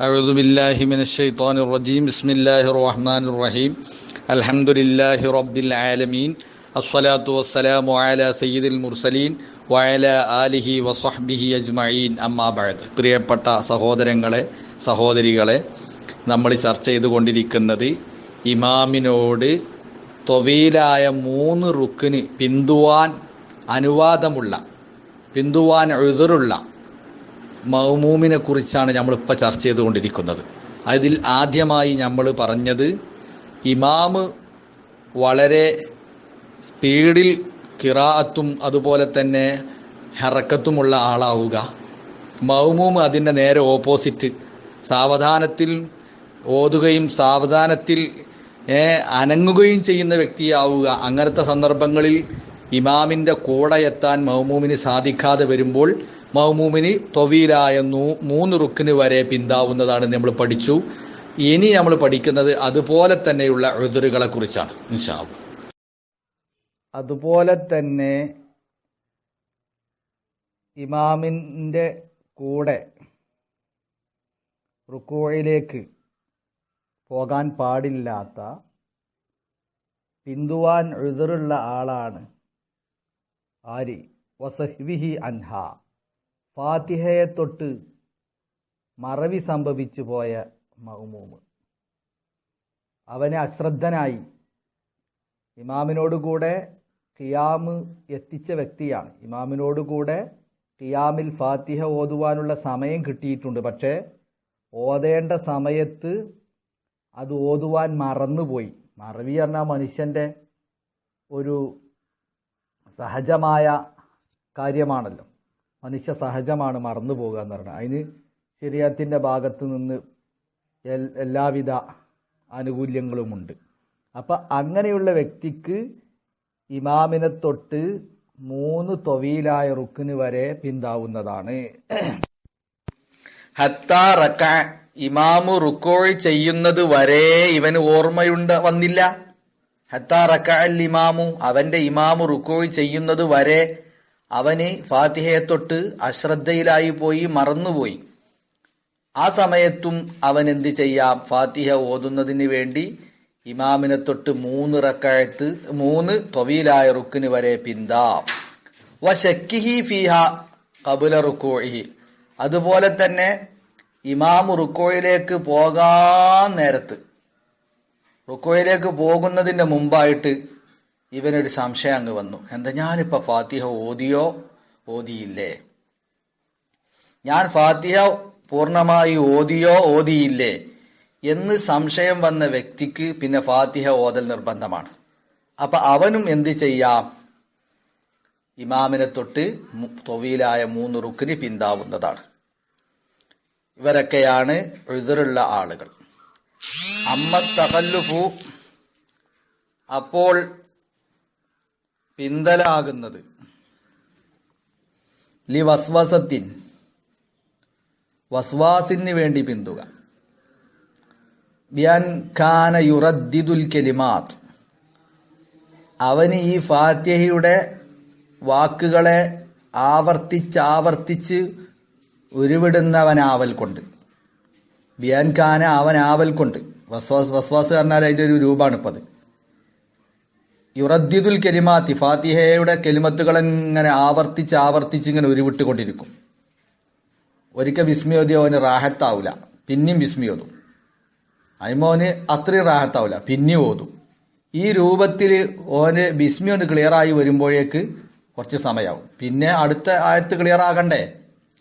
أعوذ بالله من الشيطان الرجيم بسم الله الرحمن الرحيم الحمد لله رب العالمين الصلاة والسلام على سيد المرسلين وعلى آله وصحبه أجمعين أما بعد പ്രിയപ്പെട്ട സഹോദരങ്ങളെ സഹോദരികളെ നമ്മൾ ചർച്ച ചെയ്തുകൊണ്ടിരിക്കുന്നത് ഇമാമിനോട് തൊവീലായ മൂന്ന് റുക്കിന് പിന്തുവാൻ അനുവാദമുള്ള പിന്തുവാൻ എഴുതറുള്ള മൗമൂമിനെ കുറിച്ചാണ് നമ്മളിപ്പോൾ ചർച്ച ചെയ്തുകൊണ്ടിരിക്കുന്നത്. അതിൽ ആദ്യമായി നമ്മൾ പറഞ്ഞത് ഇമാമ് വളരെ സ്പീഡിൽ കിറാഅത്തും അതുപോലെ തന്നെ ഹറക്കത്തുമുള്ള ആളാവുക. മൗമൂം അതിന്റെ നേരെ ഓപ്പോസിറ്റ്. സാവധാനത്തിൽ ഓതുകയും സാവധാനത്തിൽ അനങ്ങുകയും ചെയ്യുന്ന വ്യക്തിയാവുക. അങ്ങനത്തെ സന്ദർഭങ്ങളിൽ ഇമാമിന്റെ കൂടെ എത്താൻ മൗമൂമിന് സാധിക്കാതെ വരുമ്പോൾ മൗമൂമിന് തൊവീലായ മൂന്ന് റുക്കിന് വരെ പിന്താവുന്നതാണ് നമ്മൾ പഠിച്ചു. ഇനി നമ്മൾ പഠിക്കുന്നത് അതുപോലെ തന്നെയുള്ള എഴുതറുകളെ കുറിച്ചാണ്. നിഷാബ് അതുപോലെ തന്നെ ഇമാമിന്റെ കൂടെ റുക്കോയിലേക്ക് പോകാൻ പാടില്ലാത്ത പിന്തുവാൻ എഴുതറുള്ള ആളാണ് ആരി. വസഹ്വിഹി അൻഹ. ഫാത്തിഹയെ തൊട്ട് മറവി സംഭവിച്ചു പോയ മഹ്മൂമ് അവനെ അശ്രദ്ധനായി ഇമാമിനോടുകൂടെ ഖിയാമ് എത്തിച്ച വ്യക്തിയാണ്. ഇമാമിനോടുകൂടെ ഖിയാമിൽ ഫാത്തിഹ ഓതുവാനുള്ള സമയം കിട്ടിയിട്ടുണ്ട്. പക്ഷേ ഓതേണ്ട സമയത്ത് അത് ഓതുവാൻ മറന്നുപോയി. മറവി പറഞ്ഞാൽ മനുഷ്യന്റെ ഒരു സഹജമായ കാര്യമാണല്ലോ. മനുഷ്യ സഹജമാണ് മറന്നു പോകുക എന്ന് പറയുന്നത് അതിന് ശരീരത്തിന്റെ ഭാഗത്ത് നിന്ന് എല്ലാവിധ ആനുകൂല്യങ്ങളുമുണ്ട്. അപ്പം അങ്ങനെയുള്ള വ്യക്തിക്ക് ഇമാമിനെ തൊട്ട് മൂന്ന് തൊവിയിലായ റുക്കിന് വരെ പിന്താവുന്നതാണ്. ഇമാമു റുക്കോഴ് ചെയ്യുന്നത് വരെ ഇവന് ഓർമ്മയുണ്ട് വന്നില്ല. ഹത്താ ഇമാമു അവന്റെ ഇമാമു റുക്കോഴ് ചെയ്യുന്നത് വരെ അവന് ഫാത്തിഹയെ തൊട്ട് അശ്രദ്ധയിലായി പോയി മറന്നുപോയി. ആ സമയത്തും അവൻ എന്ത് ചെയ്യാം? ഫാത്തിഹ ഓതുന്നതിന് വേണ്ടി ഇമാമിനെ തൊട്ട് മൂന്ന് റക്കായത്ത് മൂന്ന് തൊവിയിലായ റുക്കിന് വരെ പിന്താം. വശക്കിഹി ഫിഹ കബുല റുക്കോഹി അതുപോലെ തന്നെ ഇമാം റുക്കോയിലേക്ക് പോകാൻ നേരത്ത് റുക്കോയിലേക്ക് പോകുന്നതിന്റെ മുമ്പായിട്ട് ഇവനൊരു സംശയം അങ്ങ് വന്നു. എന്താ ഞാനിപ്പോ ഫാത്തിഹ ഓതിയോ? ഓതിയില്ലേ? ഞാൻ ഫാത്തിഹ പൂർണമായി ഓതിയോ? ഓതിയില്ലേ? എന്ന് സംശയം വന്ന വ്യക്തിക്ക് പിന്നെ ഫാത്തിഹ ഓതൽ നിർബന്ധമാണ്. അപ്പൊ അവനും എന്ത് ചെയ്യാം? ഇമാമിനെ തൊട്ട് തൊവിയിലായ മൂന്ന് റുക്കിന് പിന്താവുന്നതാണ്. ഇവരൊക്കെയാണ് എഴുതറുള്ള ആളുകൾ. അമ്മ തകല്ലുഫു അപ്പോൾ പിന്തലാകുന്നത്. ലി വസ്വസത്തിൻ. വസ്വാസിന് വേണ്ടി പിന്തുക. ബിയാൻ ഖാന അവന് ഈ ഫാത്യഹയുടെ വാക്കുകളെ ആവർത്തിച്ച് ആവർത്തിച്ച് ഉരുവിടുന്നവനാവൽ കൊണ്ട്. ബിയാൻ ഖാന അവൻ ആവൽ കൊണ്ട്. വസ്വാസ് വസ്വാസ് പറഞ്ഞാൽ അതിന്റെ ഒരു രൂപമാണ് ഇപ്പത് യുറദ്ദിദുൽ കെലിമാത്തി ഫാത്തിഹയുടെ കെലിമത്തുകൾ ഇങ്ങനെ ആവർത്തിച്ച് ആവർത്തിച്ച് ഇങ്ങനെ ഉരുവിട്ടുകൊണ്ടിരിക്കും. ഒരിക്കൽ വിസ്മയോതി അവന് റാഹത്താവൂല പിന്നെയും വിസ്മയോതും അയ്മോന് അത്രയും റാഹത്താവൂല പിന്നെയും ഓതും. ഈ രൂപത്തിൽ ഓന് ബിസ്മി ഒന്ന് ക്ലിയർ ആയി വരുമ്പോഴേക്ക് കുറച്ച് സമയമാവും പിന്നെ അടുത്ത ആയത്ത് ക്ലിയർ ആകണ്ടേ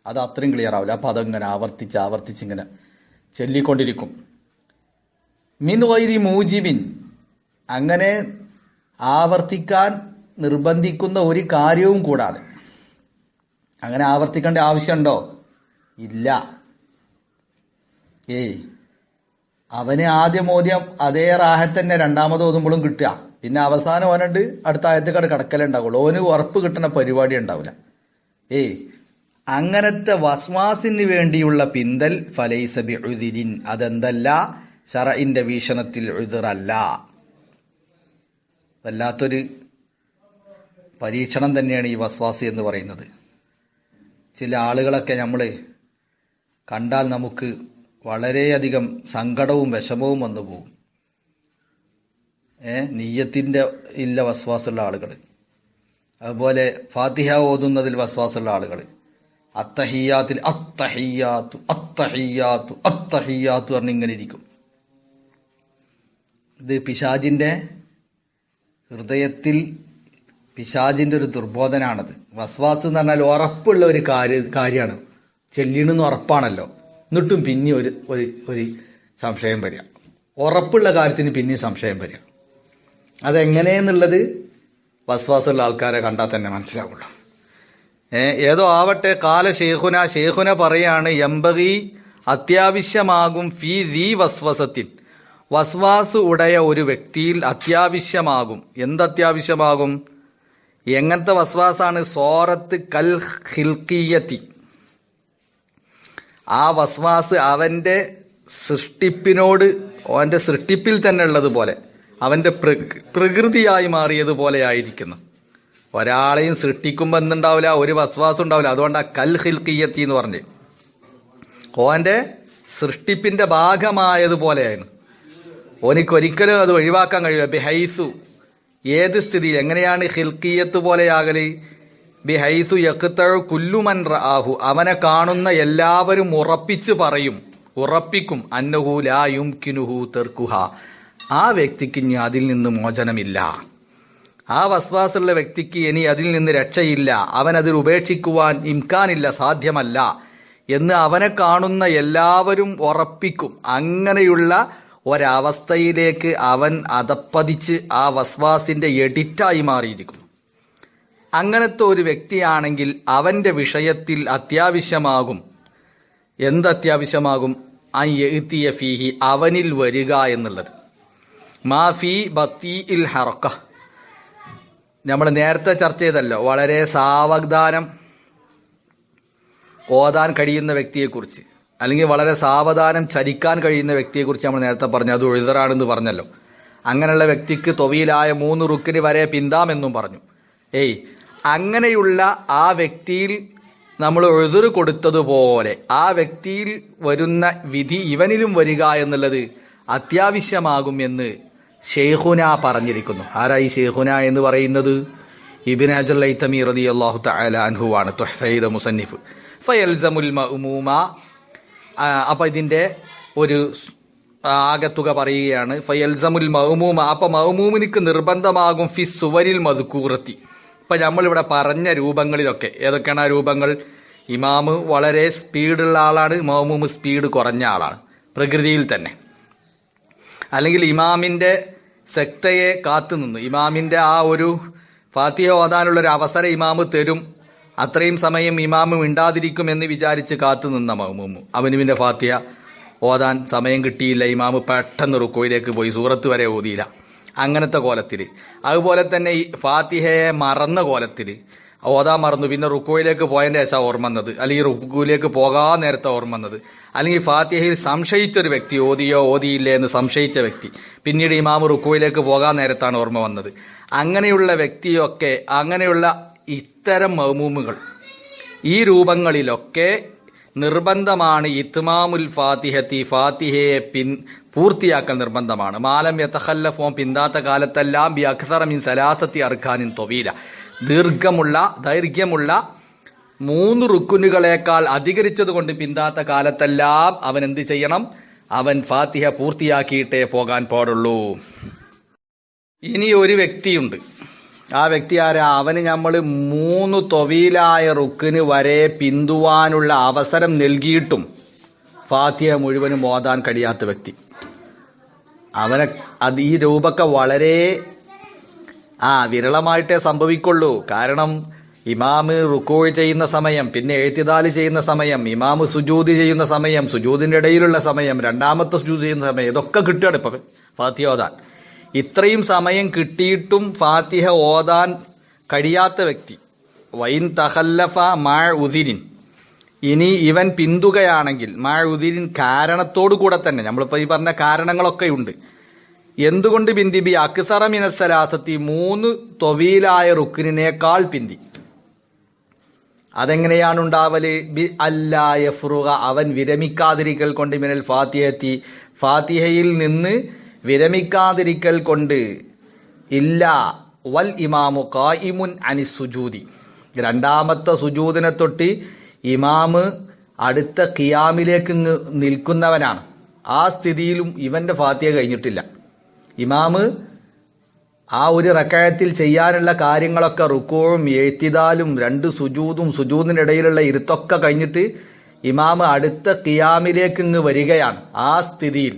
അത് അത്രയും ക്ലിയർ ആവില്ല അപ്പം അതങ്ങനെ ആവർത്തിച്ച് ആവർത്തിച്ച് ഇങ്ങനെ ചൊല്ലിക്കൊണ്ടിരിക്കും. മിൻ വൈരി മൂജിബിൻ. അങ്ങനെ ആവർത്തിക്കാൻ നിർബന്ധിക്കുന്ന ഒരു കാര്യവും കൂടാതെ. അങ്ങനെ ആവർത്തിക്കേണ്ട ആവശ്യമുണ്ടോ? ഇല്ല. ഏയ്. അവന് ആദ്യം ഓദ്യം അതേ റാഹത്ത് തന്നെ രണ്ടാമത് ഓതുമ്പോഴും കിട്ടുക. പിന്നെ അവസാനം ഓനുണ്ട് അടുത്ത ആയത്തേക്കാട് കടക്കലുണ്ടാവുള്ളൂ ഓന് ഉറപ്പ് കിട്ടുന്ന പരിപാടി ഉണ്ടാവില്ല. ഏയ്. അങ്ങനത്തെ വസ്വാസിന് വേണ്ടിയുള്ള പിന്തൽ ഫലൈസബി ഉദിരിൻ അതെന്തല്ല? ഷറഇന്റെ വീക്ഷണത്തിൽ ഉതിറല്ല വല്ലാത്തൊരു പരീക്ഷണം തന്നെയാണ് ഈ വസ്വാസി എന്ന് പറയുന്നത്. ചില ആളുകളൊക്കെ നമ്മൾ കണ്ടാൽ നമുക്ക് വളരെയധികം സങ്കടവും വിഷമവും വന്നു പോകും. ഏ നീയത്തിന്റെ ഇല്ല വസ്വാസുള്ള ആളുകൾ അതുപോലെ ഫാത്തിഹ ഓതുന്നതിൽ വസ്വാസുള്ള ആളുകൾ അത്തഹിയാത്തിൽ അത്തഹിയാത്തു അത്തഹിയാത്തു അത്തഹിയാത്തു പറഞ്ഞിങ്ങനെ ഇരിക്കും. ഇത് പിശാജിന്റെ ഹൃദയത്തിൽ പിശാജിന്റെ ഒരു ദുർബോധനാണത്. വസ്വാസ് എന്ന് പറഞ്ഞാൽ ഉറപ്പുള്ള ഒരു കാര്യ കാര്യമാണ്. ചെല്ലിണെന്ന് ഉറപ്പാണല്ലോ. എന്നിട്ടും പിന്നെ ഒരു ഒരു ഒരു സംശയം വരിക. ഉറപ്പുള്ള കാര്യത്തിന് പിന്നെ സംശയം വരിക. അതെങ്ങനെയെന്നുള്ളത് വസ്വാസുള്ള ആൾക്കാരെ കണ്ടാൽ തന്നെ മനസ്സിലാവുള്ളൂ. ഏതോ ആവട്ടെ കാല ഷേഖുന ഷേഖുന പറയാണ് എമ്പകി അത്യാവശ്യമാകും ഫീ ദീ വസ്വസത്തിൻ. വസ്വാസ് ഉടയ ഒരു വ്യക്തിയിൽ അത്യാവശ്യമാകും. എന്തത്യാവശ്യമാകും? എങ്ങനത്തെ വസ്വാസാണ്? സോറത്ത് കൽ ഹിൽക്കിയത്തി. ആ വസ്വാസ് അവന്റെ സൃഷ്ടിപ്പിനോട് അവന്റെ സൃഷ്ടിപ്പിൽ തന്നെ ഉള്ളതുപോലെ അവന്റെ പ്രകൃ- പ്രകൃതിയായി മാറിയതുപോലെ ആയിരിക്കുന്നു ഒരാളെയും സൃഷ്ടിക്കുമ്പോൾ എന്തുണ്ടാവില്ല? ഒരു വസ്വാസം ഉണ്ടാവില്ല. അതുകൊണ്ടാ കൽ ഹിൽക്കിയത്തി എന്ന് പറഞ്ഞ്. ഓന്റെ സൃഷ്ടിപ്പിന്റെ ഭാഗമായതുപോലെയാണ് ഓനിക്ക് ഒരിക്കലും അത് ഒഴിവാക്കാൻ കഴിയില്ല. ബിഹൈസു ഏത് സ്ഥിതി എങ്ങനെയാണ് ഹിൽക്കിയത്ത് പോലെയാകൽ? ബിഹൈസു യക്തഴ കുല്ലുമൻ റാഹു അവനെ കാണുന്ന എല്ലാവരും ഉറപ്പിച്ച് പറയും ഉറപ്പിക്കും അന്നഹു ലായും കിനുഹു തെർക്കുഹ. ആ വ്യക്തിക്ക് ഇനി അതിൽ നിന്ന് മോചനമില്ല. ആ വസ്വാസുള്ള വ്യക്തിക്ക് ഇനി അതിൽ നിന്ന് രക്ഷയില്ല. അവൻ അതിൽ ഉപേക്ഷിക്കുവാൻ ഇംകാനില്ല സാധ്യമല്ല. എന്ന് അവനെ കാണുന്ന എല്ലാവരും ഉറപ്പിക്കും. അങ്ങനെയുള്ള ഒരവസ്ഥയിലേക്ക് അവൻ അതപ്പതിച്ച് ആ വസ്വാസിന്റെ എഡിറ്റായി മാറിയിരിക്കുന്നു. അങ്ങനത്തെ ഒരു വ്യക്തിയാണെങ്കിൽ അവന്റെ വിഷയത്തിൽ അത്യാവശ്യമാകും. എന്ത് അത്യാവശ്യമാകും? ആ എഴുത്തിയ ഫീഹി അവനിൽ വരിക എന്നുള്ളത്. മാഫി ബത്തി ഇൽ ഹറക്ക. നമ്മൾ നേരത്തെ ചർച്ച ചെയ്തല്ലോ വളരെ സാവധാനം ഓതാൻ കഴിയുന്ന വ്യക്തിയെക്കുറിച്ച്. അല്ലെങ്കിൽ വളരെ സാവധാനം ചലിക്കാൻ കഴിയുന്ന വ്യക്തിയെക്കുറിച്ച് നമ്മൾ നേരത്തെ പറഞ്ഞു അത് ഒഴുതറാണെന്ന് പറഞ്ഞല്ലോ. അങ്ങനെയുള്ള വ്യക്തിക്ക് തൊവിയിലായ മൂന്ന് റുക്കിന് വരെ പിന്താമെന്നും പറഞ്ഞു. ഏയ് അങ്ങനെയുള്ള ആ വ്യക്തിയിൽ നമ്മൾ എഴുതുറ് കൊടുത്തതുപോലെ ആ വ്യക്തിയിൽ വരുന്ന വിധി ഇവനിലും വരിക എന്നുള്ളത് അത്യാവശ്യമാകും എന്ന് ഷെയ്ഖുന പറഞ്ഞിരിക്കുന്നു. ആരാ ഈ ഷെയ്ഖുന എന്ന് പറയുന്നത്? ഇബിൻ ലൈത്തമി റതി അള്ളാഹു തആല അൻഹു ആണ് തുഹ്ഫയുടെ മുസന്നിഫ്. ഫയൽസമുൽ മഅ്മൂമ അപ്പൊ ഇതിന്റെ ഒരു ആകത്തുക പറയുകയാണ്. ഫയൽസമുൽ മഹ്മൂമ അപ്പൊ മഹ്മൂമിനിക്ക് നിർബന്ധമാകും ഫി സുവരിൽ മധുക്കൂറത്തി ഇപ്പൊ നമ്മളിവിടെ പറഞ്ഞ രൂപങ്ങളിലൊക്കെ ഏതൊക്കെയാണ് ആ രൂപങ്ങൾ? ഇമാമ് വളരെ സ്പീഡുള്ള ആളാണ് മഹ്മൂമ് സ്പീഡ് കുറഞ്ഞ ആളാണ് പ്രകൃതിയിൽ തന്നെ. അല്ലെങ്കിൽ ഇമാമിന്റെ ശക്തയെ കാത്തുനിന്നു. ഇമാമിന്റെ ആ ഒരു ഫാത്തിഹ ഓതാനുള്ള ഒരു അവസരം ഇമാമ് തരും. അത്രയും സമയം ഇമാമ് എന്ന് വിചാരിച്ച് കാത്തുനിന്ന മഹ്മൂമു അവനുവിന്റെ ഫാത്തിയ ഓതാൻ സമയം കിട്ടിയില്ല ഇമാമ് പെട്ടെന്ന് റുക്കോയിലേക്ക് പോയി സൂറത്ത് വരെ ഓതിയില്ല. അങ്ങനത്തെ കോലത്തിൽ അതുപോലെ തന്നെ ഈ ഫാത്തിഹയെ മറന്ന കോലത്തിൽ ഓതാ മറന്നു. പിന്നെ റുക്കോയിലേക്ക് പോയതിന്റെ ശേഷം ഓർമ്മ വന്നത്. അല്ലെങ്കിൽ റുക്കുവിലേക്ക് പോകാൻ നേരത്തെ ഓർമ്മ വന്നത്. അല്ലെങ്കിൽ ഫാത്തിഹയിൽ സംശയിച്ചൊരു വ്യക്തി ഓതിയോ ഓതിയില്ലേ എന്ന് സംശയിച്ച വ്യക്തി. പിന്നീട് ഇമാമ് റുക്കോയിലേക്ക് പോകാൻ നേരത്താണ് ഓർമ്മ വന്നത്. അങ്ങനെയുള്ള വ്യക്തിയൊക്കെ അങ്ങനെയുള്ള ഇത്തരം മഹ്മൂമുകൾ ഈ രൂപങ്ങളിലൊക്കെ നിർബന്ധമാണ് ഇത്മാമുൽ ഫാത്തിഹത്തി ഫാത്തിഹയെ പിൻ പൂർത്തിയാക്കൽ നിർബന്ധമാണ്. മാലം യത്തഖല്ലഫോം പിന്താത്ത കാലത്തെല്ലാം ബി അക്സറ മിൻ സലാസത്തി അർഖാനിൻ തൊവീല. ദീർഘമുള്ള ദൈർഘ്യമുള്ള മൂന്ന് റുക്കുനുകളേക്കാൾ അധികരിച്ചത് കൊണ്ട് പിന്താത്ത കാലത്തെല്ലാം അവൻ എന്ത് ചെയ്യണം? അവൻ ഫാത്തിഹ പൂർത്തിയാക്കിയിട്ടേ പോകാൻ പാടുള്ളൂ. ഇനി ഒരു വ്യക്തിയുണ്ട്. ആ വ്യക്തി ആരാ? അവന് നമ്മൾ മൂന്ന് തൊവിയിലായ റുക്കിന് വരെ പിന്തുവാനുള്ള അവസരം നൽകിയിട്ടും ഫാത്തിയ മുഴുവനും ഓതാൻ കഴിയാത്ത വ്യക്തി. അവനെ അത് ഈ രൂപക്ക വളരെ ആ വിരളമായിട്ടേ സംഭവിക്കുള്ളൂ. കാരണം ഇമാമ് റുക്കോ ചെയ്യുന്ന സമയം പിന്നെ എഴുത്തിതാൽ ചെയ്യുന്ന സമയം ഇമാമ് സുജൂതി ചെയ്യുന്ന സമയം സുജൂതിന്റെ ഇടയിലുള്ള സമയം രണ്ടാമത്തെ സുജൂതി ചെയ്യുന്ന സമയം ഇതൊക്കെ കിട്ടുകയാണ് ഇപ്പം ഫാത്തിഹ ഓതാൻ. ഇത്രയും സമയം കിട്ടിയിട്ടും ഫാത്തിഹ ഓതാൻ കഴിയാത്ത വ്യക്തി. വൈൻ തഹല്ലഫ മാ ഉദിരിൻ. ഇനി ഇവൻ പിന്തുകയാണെങ്കിൽ മാ ഉദിരിൻ കാരണത്തോടു കൂടെ തന്നെ നമ്മളിപ്പോൾ ഈ പറഞ്ഞ കാരണങ്ങളൊക്കെ ഉണ്ട്. എന്തുകൊണ്ട് പിന്തി? ബി അക്സറ മിനസലാസത്തി മൂന്ന് തൊവീലായ റുക്കിനേക്കാൾ പിന്തി. അതെങ്ങനെയാണ് ഉണ്ടാവൽ? ബി അല്ലായ ഫുറുഹ അവൻ വിരമിക്കാതിരിക്കൽ കൊണ്ട് മിനൽ ഫാത്തിഹത്തി ഫാത്തിഹയിൽ നിന്ന് വിരമിക്കാതിരിക്കൽ കൊണ്ട് ഇല്ല. വൽ ഇമാമു കായിമുൻ അനി സുജൂതി രണ്ടാമത്തെ സുജൂദിനെ തൊട്ട് ഇമാമ് അടുത്ത കിയാമിലേക്ക് നിൽക്കുന്നവനാണ്. ആ സ്ഥിതിയിലും ഇവന്റെ ഫാത്തിയ കഴിഞ്ഞിട്ടില്ല. ഇമാമ് ആ ഒരു റക്കായത്തിൽ ചെയ്യാനുള്ള കാര്യങ്ങളൊക്കെ റുക്കോഴും എഴുത്തിതാലും രണ്ട് സുജൂതും സുജൂദിനിടയിലുള്ള ഇരുത്തൊക്കെ കഴിഞ്ഞിട്ട് ഇമാമ് അടുത്ത കിയാമിലേക്ക് ഇങ്ങ് വരികയാണ് ആ സ്ഥിതിയിൽ.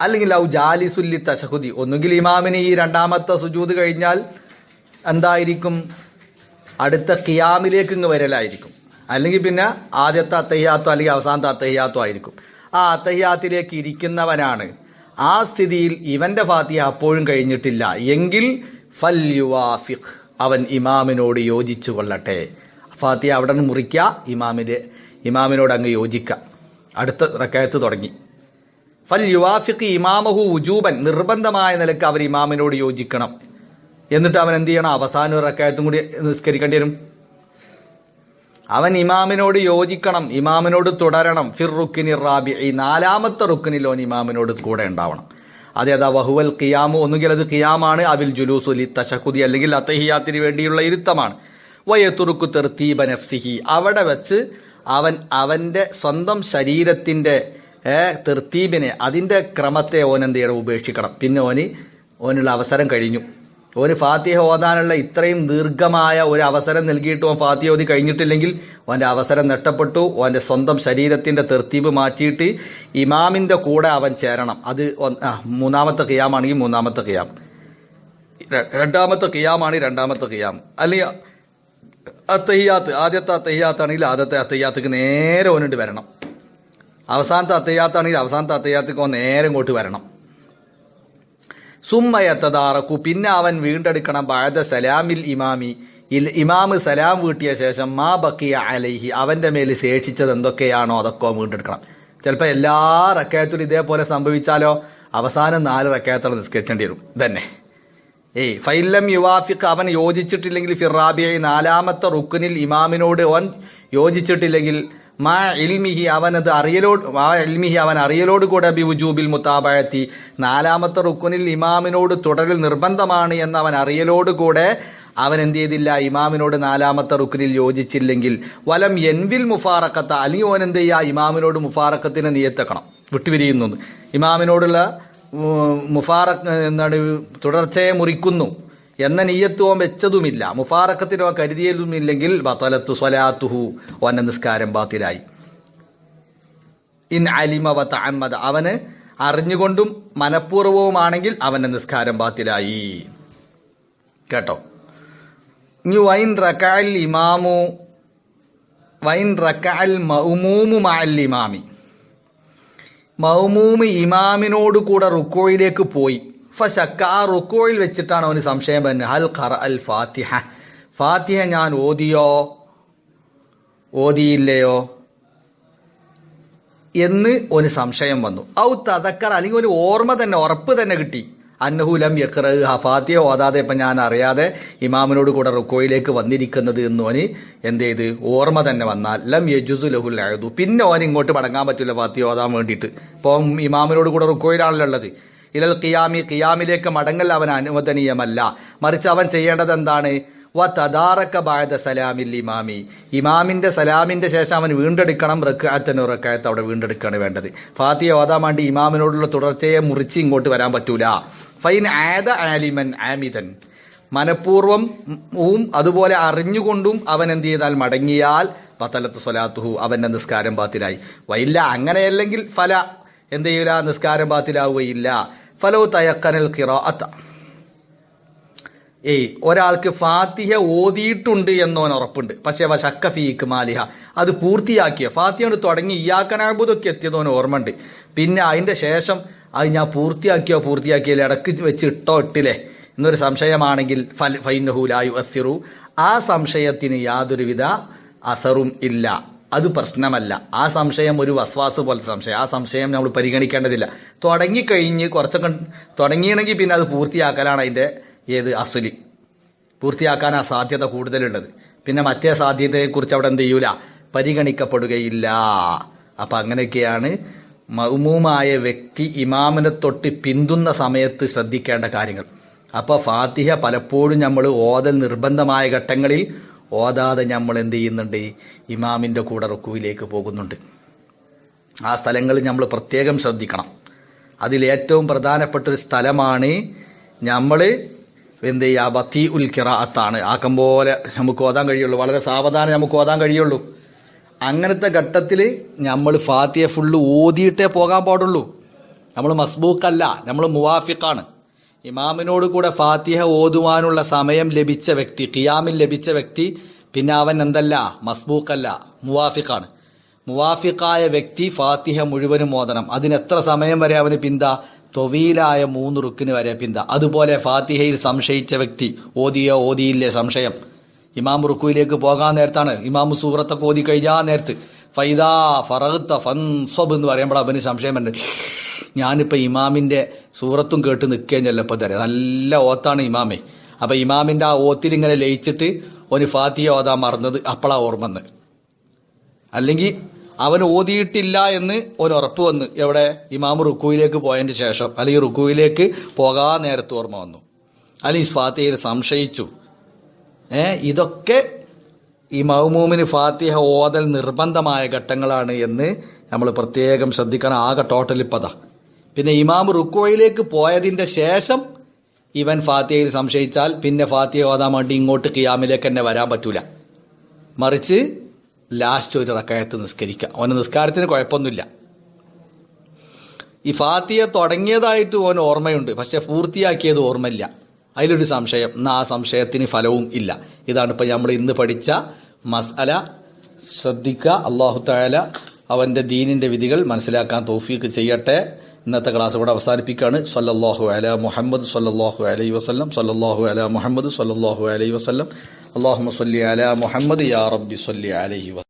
അല്ലെങ്കിൽ ഔ ജാലിസുല്ലി തശഹുദി. ഒന്നുകിൽ ഇമാമിന് ഈ രണ്ടാമത്തെ സുജൂത് കഴിഞ്ഞാൽ എന്തായിരിക്കും? അടുത്ത കിയാമിലേക്ക് ഇങ്ങ് വരലായിരിക്കും. അല്ലെങ്കിൽ പിന്നെ ആദ്യത്തെ അത്തഹ്യാത്തോ അല്ലെങ്കിൽ അവസാനത്തെ അത്തഹ്യാത്തോ ആയിരിക്കും. ആ അത്തഹ്യാത്തിലേക്ക് ഇരിക്കുന്നവനാണ്. ആ സ്ഥിതിയിൽ ഇവന്റെ ഫാത്തിഹ അപ്പോഴും കഴിഞ്ഞിട്ടില്ല. എങ്കിൽ ഫൽ യുവാഫിഖ് അവൻ ഇമാമിനോട് യോജിച്ചു കൊള്ളട്ടെ. ഫാത്തിഹ അവിടെ നിന്ന് മുറിക്കുക ഇമാമിന്റെ ഇമാമിനോട് അങ്ങ് യോജിക്കുക അടുത്ത റക്കായത്ത് തുടങ്ങി. ഫൽ യുവാഫിക്ക് ഇമാമഹു ഉജൂബൻ നിർബന്ധമായ നിലയ്ക്ക് അവർ ഇമാമിനോട് യോജിക്കണം. എന്നിട്ട് അവൻ എന്ത് ചെയ്യണം? അവസാന ഒരു റക്കായത്തും കൂടി നിസ്കരിക്കേണ്ടി വരും. അവൻ ഇമാമിനോട് യോജിക്കണം ഇമാമിനോട് തുടരണം. ഫിർ റുക്കിനി റാബി ഈ നാലാമത്തെ റുക്കിനിൽ ഓൻ ഇമാമിനോട് കൂടെ ഉണ്ടാവണം. അതേതാ വഹുവൽ ഖിയാമു ഒന്നുകിൽ അത് ഖിയാമാണ് അവിൽ ജുലൂസു ലി തശഹുദി അല്ലെങ്കിൽ അത്തഹിയാത്തിന് വേണ്ടിയുള്ള ഇരുത്തമാണ്. വയത്തുറുക്കു തെർത്തീബ നഫ്സിഹി അവിടെ വെച്ച് അവൻ അവന്റെ സ്വന്തം ശരീരത്തിന്റെ ഏ, തെർത്തീബിനെ അതിന്റെ ക്രമത്തെ ഓൻ എന്ത് ചെയ്യണം? ഉപേക്ഷിക്കണം. പിന്നെ ഓന് ഓനുള്ള അവസരം കഴിഞ്ഞു. ഓന് ഫാത്തിഹ ഓതാനുള്ള ഇത്രയും ദീർഘമായ ഒരു അവസരം നൽകിയിട്ട് ഓൻ ഫാത്തിഹ ഓതി കഴിഞ്ഞിട്ടില്ലെങ്കിൽ ഓന്റെ അവസരം നഷ്ടപ്പെട്ടു. ഓന്റെ സ്വന്തം ശരീരത്തിന്റെ തെർത്തീബ് മാറ്റിയിട്ട് ഇമാമിന്റെ കൂടെ അവൻ ചേരണം. അത് മൂന്നാമത്തെ കിയാമാണെങ്കിൽ മൂന്നാമത്തെ കിയാം രണ്ടാമത്തെ കിയാമാണ് രണ്ടാമത്തെ കിയാം അല്ലെങ്കിൽ അത്തഹിയാത്ത് ആദ്യത്തെ അത്തഹിയാത്താണെങ്കിൽ ആദ്യത്തെ അത്തഹിയാത്തേക്ക് നേരെ ഓനിട്ട് വരണം. അവസാനത്തെ അത്തയ്യാത്താണെങ്കിൽ അവസാനത്തെ അത്തയ്യാത്തിക്കോ നേരം ഇങ്ങോട്ട് വരണം. സുമ്മയത്തതാറക്കു പിന്നെ അവൻ വീണ്ടെടുക്കണം. ബാദ സലാമിൽ ഇമാമി. ഇമാമ് സലാം വീട്ടിയ ശേഷം മാ ബക്കിയ അലൈഹി. അവന്റെ മേൽ ശേഷിച്ചത് എന്തൊക്കെയാണോ അതൊക്കെ വീണ്ടെടുക്കണം. ചിലപ്പോൾ എല്ലാ റക്കയത്തിലും ഇതേപോലെ സംഭവിച്ചാലോ? അവസാനം നാല് റക്കയത്തോളം നിസ്കരിക്കേണ്ടി വരും. ഇതന്നെ. ഏയ് ഫൈലം യുവാഫിക്ക് അവൻ യോജിച്ചിട്ടില്ലെങ്കിൽ ഫിറാബിയായി നാലാമത്തെ റുക്കുനിൽ ഇമാമിനോട് അവൻ യോജിച്ചിട്ടില്ലെങ്കിൽ മാ ഇൽമിഹി അവനത് അറിയലോട് മാ ഇൽമിഹി അവൻ അറിയലോട് കൂടെ ബി ഉജൂബിൽ മുത്താബഴത്തി നാലാമത്തെ റുക്കുനിൽ ഇമാമിനോട് തുടരൽ നിർബന്ധമാണ് എന്ന് അവൻ അറിയലോട് കൂടെ അവൻ എന്ത് ചെയ്തില്ല ഇമാമിനോട് നാലാമത്തെ റുക്കുനിൽ യോജിച്ചില്ലെങ്കിൽ. വലം എൻവിൽ മുഫാറക്കത്ത അല്ലെങ്കിൽ ഓൻ എന്ത് ചെയ്യുക ഇമാമിനോട് മുഫാറക്കത്തിന് നിയത്തക്കണം. വിട്ടുപിരിയുന്നു. ഇമാമിനോടുള്ള മുഫാറ എന്താണ് തുടർച്ചയെ മുറിക്കുന്നു. എന്ന നീയത്വം വെച്ചതുമില്ല. മുഫാറക്കത്തിനോ കരുതിയതുമില്ലെങ്കിൽ ബത്തലത്തു സ്വലാത്തുഹു. ഓന്റെ നിസ്കാരം ബാത്തിലായി. ഇൻ അലിമ വത്ത തഅമ്മദ. അവന് അറിഞ്ഞുകൊണ്ടും മനഃപൂർവവുമാണെങ്കിൽ അവന്റെ നിസ്കാരം ബാത്തിലായി. കേട്ടോ? ഇനി വൈൻ റക്കാൽ ഇമാമു വൈൻ റക്കാൽ മൗമൂമു മഅൽ ഇമാമി. മൗമൂമ് ഇമാമിനോട് കൂടെ റുക്കോയിലേക്ക് പോയി. ഫശക്ക റുക്കോയിൽ വെച്ചിട്ടാണ് അവന് സംശയം പറഞ്ഞത് ഹൽ ഖറ അൽ ഫാത്തിഹ. ഫാത്തിഹ ഞാൻ ഓതിയോ? ഓതിയില്ലയോ? എന്ന് ഒരു സംശയം വന്നു. ഔ തതക്കർ അല്ലെങ്കിൽ ഒരു ഓർമ്മ തന്നെ ഉറപ്പ് തന്നെ കിട്ടി. അന്നഹുലം യക്ര ഹഫാത്തിയ ഓതാതെ ഇപ്പം ഞാൻ അറിയാതെ ഇമാമിനോട് കൂടെ റുക്കോയിലേക്ക് വന്നിരിക്കുന്നത് എന്ന് ഓന് എന്ത് ചെയ്ത്? ഓർമ്മ തന്നെ വന്നാൽ. ലം യജുസു ലഹുൽ അഴുതു പിന്നെ ഓൻ ഇങ്ങോട്ട് മടങ്ങാൻ പറ്റില്ല ഫാത്തിയ ഓതാൻ വേണ്ടിയിട്ട്. ഇപ്പം ഇമാമിനോട് കൂടെ റുക്കോയിലാണല്ലോ ഉള്ളത്. ഇലൽ ഖിയാമി ഖിയാമിലേക്ക് മടങ്ങൽ അവൻ അനുവദനീയമല്ല. മറിച്ച് അവൻ ചെയ്യേണ്ടത് എന്താണ് വ തദാറക്ക ബായത സലാമിൽ ഇമാമി. ഇമാമിന്റെ സലാമിന്റെ ശേഷം അവൻ വീണ്ടെടുക്കണം റക്കാത്തനു റക്കായത്ത് അവിടെ വീണ്ടെടുക്കുകയാണ് വേണ്ടത്. ഫാത്തിയ ഓതാൻ വേണ്ടി ഇമാമിനോടുള്ള തുടർച്ചയെ മുറിച്ച് ഇങ്ങോട്ട് വരാൻ പറ്റൂല. ഫൈൻ ആദ ആലിമൻ ആമിതൻ ഉം അതുപോലെ അറിഞ്ഞുകൊണ്ടും അവൻ എന്ത് ചെയ്താൽ മടങ്ങിയാൽ പത്തലത്ത് സ്വലാത്തുഹു അവന്റെ നിസ്കാരം ബാത്തിലായി. വൈല്ല അങ്ങനെയല്ലെങ്കിൽ ഫല എന്ത് ചെയ്യൂല നിസ്കാരം ബാത്തിലാവുകയില്ല. ഫലോ തയക്കനൽ ഖിറാഅത്ത. ഏയ് ഒരാൾക്ക് ഫാത്തിഹ ഓതിയിട്ടുണ്ട് എന്നോൻ ഉറപ്പുണ്ട്. പക്ഷേ വ ശക്ക ഫീക്ക് മാലിഹ. അത് പൂർത്തിയാക്കിയ? ഫാത്തിഹ തുടങ്ങി ഇയാക്കനാബുദൊക്കെ എത്തിയതോന് ഓർമ്മയുണ്ട്. പിന്നെ അതിന്റെ ശേഷം അത് ഞാൻ പൂർത്തിയാക്കിയോ? പൂർത്തിയാക്കിയില്ല? ഇടയ്ക്ക് വെച്ച് ഇട്ടോ ഇട്ടില്ലേ? എന്നൊരു സംശയമാണെങ്കിൽ ഫൽ ഫൈനഹുലായു അസിറു ആ സംശയത്തിന് യാതൊരുവിധ അസറും ഇല്ല. അത് പ്രശ്നമല്ല. ആ സംശയം ഒരു വസ്വാസ് പോലത്തെ സംശയം. ആ സംശയം നമ്മൾ പരിഗണിക്കേണ്ടതില്ല. തുടങ്ങിക്കഴിഞ്ഞ് കുറച്ചൊക്കെ തുടങ്ങിയണമെങ്കിൽ പിന്നെ അത് പൂർത്തിയാക്കലാണ് അതിന്റെ ഏത് അസുലി. പൂർത്തിയാക്കാൻ ആ സാധ്യത കൂടുതലുള്ളത്. പിന്നെ മറ്റേ സാധ്യതയെക്കുറിച്ച് അവിടെ എന്ത് ചെയ്യൂല? പരിഗണിക്കപ്പെടുകയില്ല. അപ്പം അങ്ങനെയൊക്കെയാണ് മൗമൂമായ വ്യക്തി ഇമാമിനെ തൊട്ട് പിന്തുന്ന സമയത്ത് ശ്രദ്ധിക്കേണ്ട കാര്യങ്ങൾ. അപ്പോൾ ഫാത്തിഹ പലപ്പോഴും നമ്മൾ ഓതൽ നിർബന്ധമായ ഘട്ടങ്ങളിൽ ഓതാതെ നമ്മൾ എന്ത് ചെയ്യുന്നുണ്ട്? ഇമാമിന്റെ കൂടെ റുക്കുവിലേക്ക് പോകുന്നുണ്ട്. ആ സ്ഥലങ്ങളിൽ നമ്മൾ പ്രത്യേകം ശ്രദ്ധിക്കണം. അതിലേറ്റവും പ്രധാനപ്പെട്ട ഒരു സ്ഥലമാണ് നമ്മൾ എന്ത് ചെയ്യുക? ബത്തി ഉൽ കിറാത്താണ് ആക്കം പോലെ നമുക്ക് ഓതാൻ കഴിയുള്ളൂ. വളരെ സാവധാനം നമുക്ക് ഓതാൻ കഴിയുള്ളൂ. അങ്ങനത്തെ ഘട്ടത്തിൽ നമ്മൾ ഫാത്തിയ ഫുള്ള് ഓതിയിട്ടേ പോകാൻ പാടുള്ളൂ. നമ്മൾ മസ്ബൂക്കല്ല നമ്മൾ മുവാഫിക്കാണ് ഇമാമിനോട് കൂടെ ഫാത്തിഹ ഓതുവാനുള്ള സമയം ലഭിച്ച വ്യക്തി ഖിയാമിൽ ലഭിച്ച വ്യക്തി പിന്നെ അവൻ എന്തല്ല? മസ്ബൂക്കല്ല മുവാഫിഖാണ്. മുവാഫിക്കായ വ്യക്തി ഫാത്തിഹ മുഴുവനും ഓതണം. അതിന് എത്ര സമയം വരെ അവന് പിന്ത? തൊവീലായ മൂന്ന് റുക്കിന് വരെ പിന്ത. അതുപോലെ ഫാത്തിഹയിൽ സംശയിച്ച വ്യക്തി ഓതിയോ ഓതിയില്ലേ? സംശയം. ഇമാം റുക്കുവിലേക്ക് പോകാൻ നേരത്താണ്. ഇമാം സൂറത്തൊക്കെ ഓതി കഴിഞ്ഞാ നേരത്ത്. ഫൈദാ ഫറഹത്ത ഫൻസബ് എന്ന് പറയുമ്പോൾ അവന് സംശയമുണ്ട് ഞാനിപ്പോൾ ഇമാമിന്റെ സൂറത്തും കേട്ട് നിൽക്കുകയും ചെല്ലപ്പോൾ തരാം നല്ല ഓത്താണ് ഇമാമേ. അപ്പോൾ ഇമാമിന്റെ ആ ഓത്തിൽ ഇങ്ങനെ ലയിച്ചിട്ട് ഒരു ഫാത്തിയ ഓതാ മറന്നത് അപ്പളാ ഓർമ്മന്ന് അല്ലെങ്കിൽ അവൻ ഓതിയിട്ടില്ല എന്ന് ഒരു ഉറപ്പ് വന്നു എവിടെ? ഇമാം റുക്കുവിലേക്ക് പോയതിന് ശേഷം. അല്ലെങ്കിൽ റുക്കുവിലേക്ക് പോകാൻ നേരത്ത് ഓർമ്മ വന്നു. അല്ലെങ്കിൽ ഫാത്തിയയിൽ സംശയിച്ചു. ഏ ഇതൊക്കെ ഈ മൗമൂമിന് ഫാത്തിഹ ഓതൽ നിർബന്ധമായ ഘട്ടങ്ങളാണ് എന്ന് നമ്മൾ പ്രത്യേകം ശ്രദ്ധിക്കണം. ആകെ ടോട്ടലി ഇപ്പതാ. പിന്നെ ഇമാം റുക്കോയിലേക്ക് പോയതിന്റെ ശേഷം ഇവൻ ഫാത്തിഹയിൽ സംശയിച്ചാൽ പിന്നെ ഫാത്തിഹ ഓതാൻ വേണ്ടി ഇങ്ങോട്ട് കിയാമിലേക്ക് തന്നെ വരാൻ പറ്റൂല. മറിച്ച് ലാസ്റ്റ് ഒരു റക്കയത്ത് നിസ്കരിക്കാം. അവന് നിസ്കാരത്തിന് കുഴപ്പമൊന്നുമില്ല. ഈ ഫാത്തിയ തുടങ്ങിയതായിട്ട് ഓൻ ഓർമ്മയുണ്ട്. പക്ഷെ പൂർത്തിയാക്കിയത് ഓർമ്മയില്ല. അതിലൊരു സംശയം. എന്നാ ആ സംശയത്തിന് ഫലവും ഇല്ല. ഇതാണ് ഇപ്പം നമ്മൾ ഇന്ന് പഠിച്ച മസ്അല ശ്രദ്ധിക്കുക അള്ളാഹു താല അവന്റെ ദീനിന്റെ വിധികൾ മനസ്സിലാക്കാൻ തൗഫീക്ക് ചെയ്യട്ടെ. ഇന്നത്തെ ക്ലാസ് ഇവിടെ അവസാനിപ്പിക്കുകയാണ്. സല്ലല്ലാഹു അല മുഹമ്മദ് സല്ലല്ലാഹു അലൈ വസ്ലം സല്ലല്ലാഹു അല മുഹമ്മദ് സല്ലല്ലാഹു അലൈ വസ്ലം അള്ളാഹു സല്ലി അല മുഹമ്മദ് യാ റബ്ബി സല്ലി അലൈഹി വസല്ലം